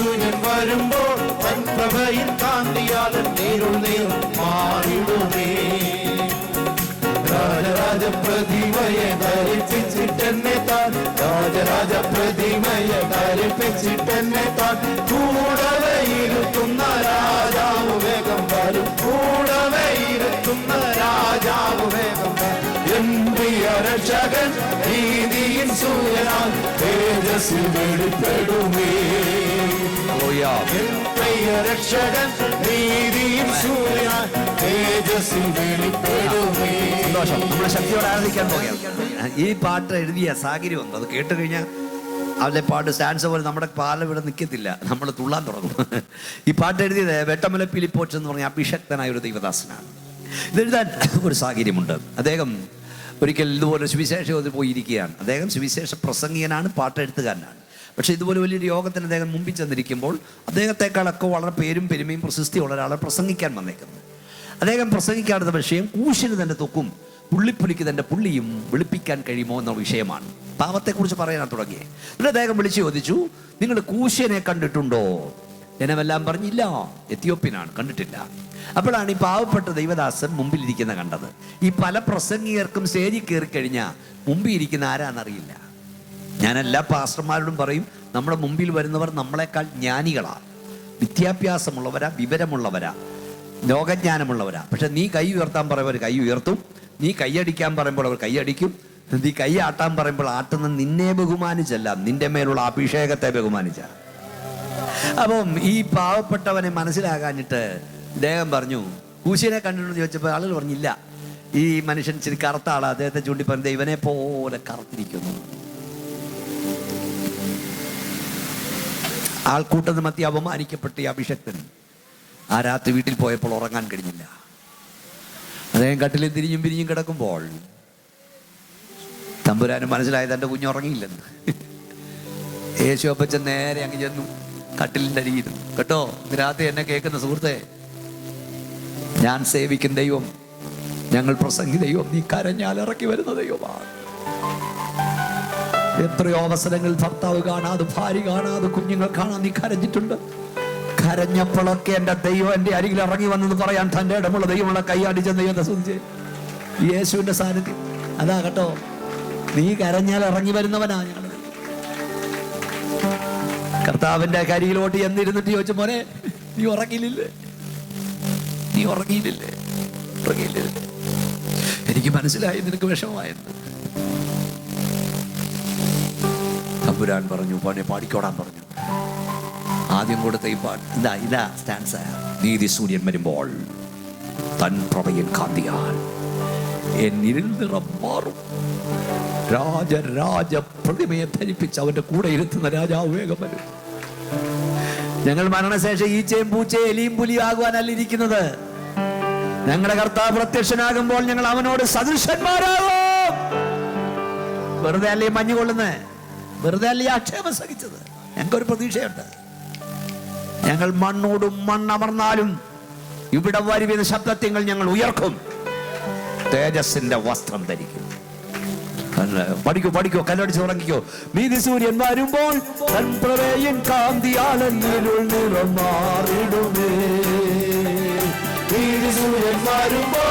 സൂര്യൻ വരുമ്പോൾ തൻ പ്രഭയിൽ കാന്തിയാൽ നീരുൾ നീർ മാറിടുമേ. രാജരാജ പ്രതിമയെ ധരിപ്പിച്ചിട്ടെന്നെ താൻ രാജരാജ പ്രതിമയെ ധരിപ്പിച്ചിട്ടെന്നെ താൻ. കൂടവെ ഇരുത്തുന്ന രാജാവ് വേഗം വരും. കൂടവെ ഇരുത്തുന്ന രാജാവ് വേഗം വരും. എന്തിയ രക്ഷകൻ നീതിയിൻ സൂര്യനാൽ എൻ പ്രിയ രക്ഷകൻ സൂര്യ സന്തോഷം. നമ്മളെ ശക്തിയോടെ ആരാധിക്കാൻ പോകുകയാണ് ഈ പാട്ട് എഴുതിയ സാഹചര്യം ഉണ്ട് അത് കേട്ട് കഴിഞ്ഞാൽ അവരുടെ പാട്ട് സ്റ്റാൻസ് പോലെ നമ്മുടെ പാലം ഇവിടെ നിൽക്കത്തില്ല. നമ്മൾ തുള്ളാൻ തുടങ്ങും. ഈ പാട്ട് എഴുതിയത് വെട്ടമല പിലിപ്പോച്ച് എന്ന് പറഞ്ഞ അഭിഷക്തനായ ഒരു ദൈവദാസനാണ്. ഇതെഴുതാൻ ഒരു സാഹചര്യമുണ്ട് അദ്ദേഹം ഒരിക്കൽ ഇതുപോലെ സുവിശേഷത്തിൽ പോയിരിക്കുകയാണ്. അദ്ദേഹം സുവിശേഷ പ്രസംഗിയനാണ് പാട്ടെഴുത്തുകാരനാണ്. പക്ഷേ ഇതുപോലെ വലിയൊരു യോഗത്തിന് അദ്ദേഹം മുമ്പിൽ ചെന്നിരിക്കുമ്പോൾ അദ്ദേഹത്തെക്കാളൊക്കെ വളരെ പേരും പെരുമയും പ്രശസ്തിയുള്ള ഒരാളെ പ്രസംഗിക്കാൻ വന്നേക്കുന്നത് അദ്ദേഹം പ്രസംഗിക്കാത്ത വിഷയം കൂശിന് തന്റെ തൊക്കും പുള്ളിപ്പുലിക്ക് തന്റെ പുള്ളിയും വിളിപ്പിക്കാൻ കഴിയുമോ എന്ന വിഷയമാണ്. പാവത്തെക്കുറിച്ച് പറയാൻ തുടങ്ങി. എന്നിട്ട് അദ്ദേഹം വിളിച്ചു ചോദിച്ചു നിങ്ങൾ കൂശ്യനെ കണ്ടിട്ടുണ്ടോ? ജനമെല്ലാം പറഞ്ഞില്ല എത്യോപ്യനാണ് കണ്ടിട്ടില്ല. അപ്പോഴാണ് ഈ പാവപ്പെട്ട ദൈവദാസൻ മുമ്പിലിരിക്കുന്ന കണ്ടത്. ഈ പല പ്രസംഗികർക്കും സ്റ്റേജിൽ കയറി കഴിഞ്ഞാൽ മുമ്പിൽ ഇരിക്കുന്ന ആരാന്നറിയില്ല. ഞാൻ എല്ലാ പാസ്റ്റർമാരോടും പറയും നമ്മുടെ മുമ്പിൽ വരുന്നവർ നമ്മളെക്കാൾ ജ്ഞാനികളാ. വിദ്യാഭ്യാസമുള്ളവരാ വിവരമുള്ളവരാ ലോകജ്ഞാനമുള്ളവരാ. പക്ഷെ നീ കൈ ഉയർത്താൻ പറയുമ്പോൾ കൈ ഉയർത്തും. നീ കൈയടിക്കാൻ പറയുമ്പോൾ അവർ കൈയടിക്കും നീ കൈ ആട്ടാൻ പറയുമ്പോൾ ആട്ടുന്ന നിന്നെ ബഹുമാനിച്ചല്ല നിന്റെ മേലുള്ള അഭിഷേകത്തെ ബഹുമാനിച്ച. അപ്പം ഈ പാവപ്പെട്ടവനെ മനസ്സിലാകാഞ്ഞിട്ട് ഇദ്ദേഹം പറഞ്ഞു കൂശിനെ കണ്ടിട്ടുണ്ടെന്ന് ചോദിച്ചപ്പോൾ ആളുകൾ പറഞ്ഞില്ല. ഈ മനുഷ്യൻ ഇച്ചിരി കറുത്ത അദ്ദേഹത്തെ ചൂണ്ടി പറഞ്ഞത് ഇവനെ പോലെ കറുത്തിരിക്കുന്നു. ആൾക്കൂട്ടത്തിന് മധ്യ അപമാനിക്കപ്പെട്ട ഈ അഭിഷക്തൻ ആ രാത്രി വീട്ടിൽ പോയപ്പോൾ ഉറങ്ങാൻ കഴിഞ്ഞില്ല. അദ്ദേഹം കട്ടിലിൽ തിരിഞ്ഞും പിരിഞ്ഞും കിടക്കുമ്പോൾ തമ്പുരാന് മനസ്സിലായത് എന്റെ കുഞ്ഞ് ഉറങ്ങിയില്ലെന്ന്. യേശു അപ്പച്ചൻ നേരെ അങ്ങ് ചെന്നു കട്ടിലിന്റെ അരിയിരുന്നു കേട്ടോ രാത്രി എന്നെ കേൾക്കുന്ന സുഹൃത്തെ ഞാൻ സേവിക്കുന്ന ദൈവം ഞങ്ങൾ പ്രസംഗി ദൈവം നീ കരഞ്ഞാൽ ഇറക്കി വരുന്ന ദൈവമാണ്. എത്രയോ അവസരങ്ങൾ ഭർത്താവ് കാണാതെ ഭാര്യ കാണാതെ കുഞ്ഞുങ്ങൾ കാണാൻ നീ കരഞ്ഞിട്ടുണ്ട്. കരഞ്ഞപ്പോഴൊക്കെ എന്റെ ദൈവം എന്റെ അരികിൽ ഇറങ്ങി വന്നെന്ന് പറയാൻ തന്റെ ഇടമുള്ള ദൈവമുള്ള കൈയാടി ചെന്ന എന്താ സൂചിച്ച്. യേശുവിന്റെ സാന്നിധ്യം. അതാ കേട്ടോ നീ കരഞ്ഞാൽ ഇറങ്ങി വരുന്നവനാ ഞങ്ങൾ കർത്താവിന്റെ കരിയിലോട്ട് എന്നിരുന്നിട്ട് ചോദിച്ചു മോനെ നീ ഉറങ്ങിയില്ലേ? നീ ഉറങ്ങിയില്ലേ? ഉറങ്ങിയില്ലേ? എനിക്ക് മനസ്സിലായി നിനക്ക് വിഷമമായെന്ന്. തമ്പുരാൻ പറഞ്ഞു പാടി പാടിക്കോടാൻ പറഞ്ഞു. ആദ്യം കൊടുത്ത ഈ പാട്ട് ഇതാ ഇതാ സ്റ്റാൻസ് നീതി സൂര്യൻ വരുമ്പോൾ തൻ പ്രഭയൻ കാന്തിയാൽ എന്നിരിൽ നിറം മാറും രാജരാജ പ്രതിമയെ ധരിപ്പിച്ച് അവന്റെ കൂടെ ഇരുത്തുന്ന രാജാവ് വേഗം വരും. ഞങ്ങൾ മരണശേഷം ഈച്ചയും പൂച്ചയും എലിയും പുലിയും ആകുവാനല്ല ഇരിക്കുന്നത്. ഞങ്ങളുടെ കർത്താവ് പ്രത്യക്ഷനാകുമ്പോൾ ഞങ്ങൾ അവനോട് സദൃശന്മാരാകും. വെറുതെ അല്ലേ മഞ്ഞു കൊള്ളുന്നേ? വെറുതെ അല്ല ആക്ഷേപം സഹിച്ചത്. ഞങ്ങൾക്കൊരു പ്രതീക്ഷയുണ്ട്. ഞങ്ങൾ മണ്ണോടും മണ്ണമർന്നാലും ഇവിടെ വരുവിധ ശബ്ദത്തിങ്ങൾ ഞങ്ങൾ ഉയർക്കും. തേജസ്സിന്റെ വസ്ത്രം ധരിക്കും. പഠിക്കോ പഠിക്കൂ കല്ലടിച്ച് ഉറങ്ങിക്കോ. നീതി സൂര്യൻ വരുമ്പോൾ മാറിടുമേ. നീതി സൂര്യൻ വരുമ്പോൾ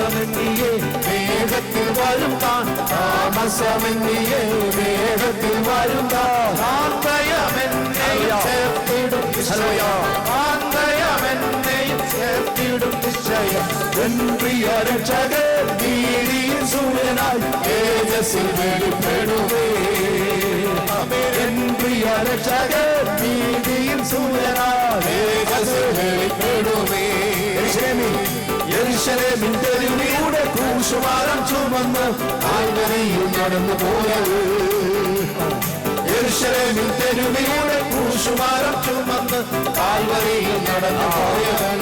താമസമെന്നിയെ വേഗത്തിൽ വരും താൻ താമസമെന്നിയെ വേഗത്തിൽ വരും താൻ ആന്തയമെന്നെയും ചേർത്തിടും നിശ്ചയം ആന്തയമെന്നെയും ചേർത്തിടും നിശ്ചയം എൻ പ്രിയ രക്ഷകൻ നീതിയിൽ സൂര്യനായി തേജസ്സിൽ വെളിപ്പെടുമേ എൻ പ്രിയ രക്ഷകൻ നീതിയിൽ സൂര്യനായി തേജസ്സിൽ വെളിപ്പെടുമേ യെരൂശലേമിൻ തെരുവിലൂടെ കൂശുമാരം ചുമന്ന് ആൽവരയിൽ നടന്നു പോയത്. മനുഷ്യരെ തെരുവിലൂടെ കൂശുമാരം ചുമന്ന് ആൽവരയിൽ നടന്നു പോയവൻ.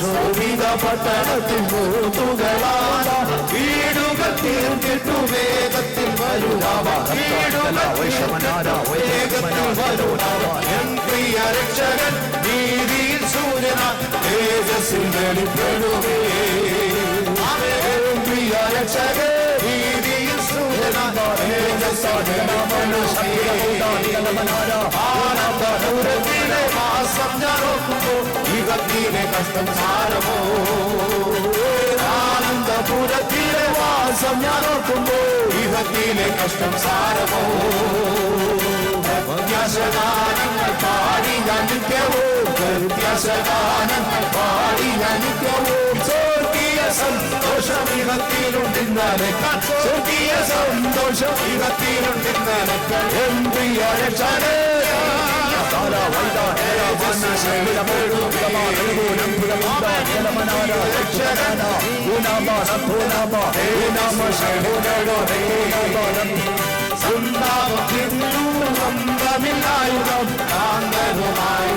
ശോഭിത പട്ടണത്തിൽ വീടുകൾ തീർത്തിട്ടു വേഗത്തിൽ വീടുകൾ തീർത്തിട്ടു വേഗത്തിൽ പ്രിയ രക്ഷകൻ നീതിയിൽ സൂര്യന തേജസ്സിൽ വെളിപ്പെടുവേ എൻ പ്രിയ രക്ഷകൻ നീതിയിൽ സൂര്യന തേജസ്സിൽ ആനന്ദപുരത്തിലെ മാസം ഞാൻ ഓർക്കുമ്പോൾ യുഗത്തിലെ കഷ്ടം സാരമോ ആനന്ദപുരത്തിലെ വാസം ഞാൻ ഓർക്കുമ്പോൾ യുഗത്തിലെ കഷ്ടം സാരമോ വ്യത്യാസഗാനങ്ങൾ പാടി ഞാൻ നിത്യവോ വ്യത്യാസഗാനങ്ങൾ പാടി ഞാൻ നിത്യവോ സ്വർഗീയ സന്തോഷം യുഗത്തിലുണ്ടിന്നലെ സ്വർഗീയ സന്തോഷം യുഗത്തിലുണ്ടിന്നലെ എന്തിയ രക്ഷകേ സന്താപമില്ലായുധം കാന്തനുമായി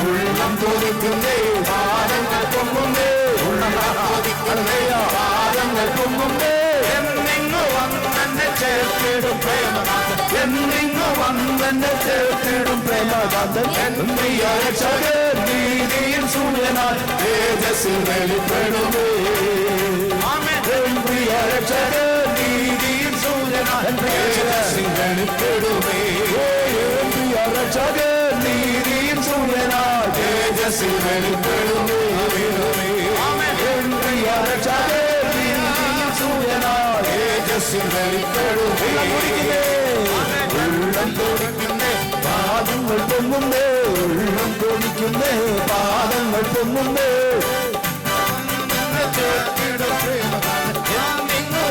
ഉള്ളം കൊതിക്കുന്നേ പാദങ്ങൾ പൊങ്ങുന്നേ ഉള്ളം കൊതിക്കുന്നേ പാദങ്ങൾ പൊങ്ങുന്നേ ചേർത്തിടും പ്രേമനാഥൻ. എന്നിങ്ങു വന്നെന്നെ ചേർത്തിടും പ്രേമനാഥൻ. എന്തിയ രക്ഷകൻ നീതിയിൽ സൂര്യനാൽ തേജസ്സിൽ വെളിപ്പെടുമേ പ്രിയ രക്ഷകൻ നീതിയിൽ സൂര്യനാൽ തേജസ്സിൽ വെളിപ്പെടുമേ പ്രിയ രക്ഷകൻ നീതിയിൽ സൂര്യനാൽ തേജസ്സിൽ വെളിപ്പെടുമേ പ്രിയ രക്ഷകൻ നീതിയിൽ സൂര്യനാൽ വെളിപ്പെടുമേ ഉള്ളം കൊടിക്കുന്നേ പാദങ്ങൾ പൊങ്ങുന്നേ ഉള്ളം കൊടിക്കുന്നേ പാദങ്ങൾ പൊങ്ങുന്നേ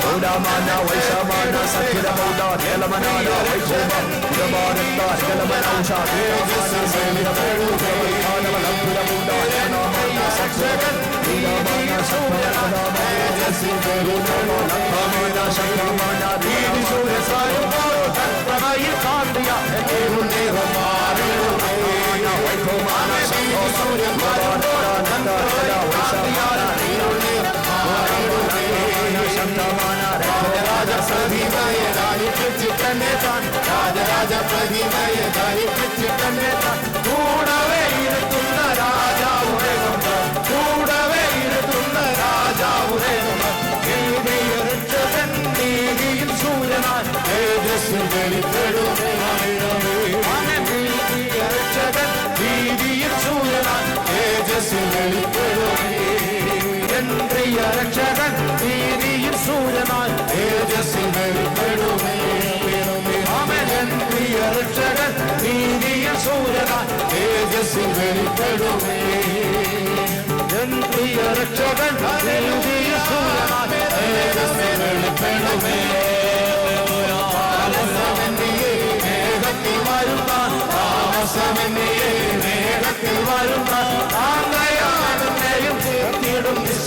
ഉദാമാന വൈശാമാന സഖിരമൗദ കേലമനാന വൈശോമ ഉദമാനന്ദ കേലമനൗഷ േജസ്സേനമൗദ കേലമന സക്ഷകൻ ഉദാമാന സക്ഷകനാമ േജസ്സേനമൗദ ശക്രമാന ദീനി സൂര്യ സായുധ കാന്തിയ വൈഭവമാന സൂര്യ രാജരാജ പ്രതിമയ ധരിപ്പിച്ചിട്ടെന്നെ താൻ രാജരാജ പ്രതിമയ ധരിപ്പിച്ചിട്ടെന്നെ താൻ കൂടവേ ഇരുത്തുന്ന സൂര്യനായി തേജസ്സിൽ വെളിപ്പെടുമേ ആമേൻ എൻ പ്രിയ രക്ഷകൻ നീതിയിൽ സൂര്യനായി തേജസ്സിൽ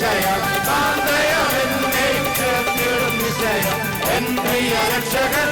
നിശ്ചയം. എൻ പ്രിയ രക്ഷകൻ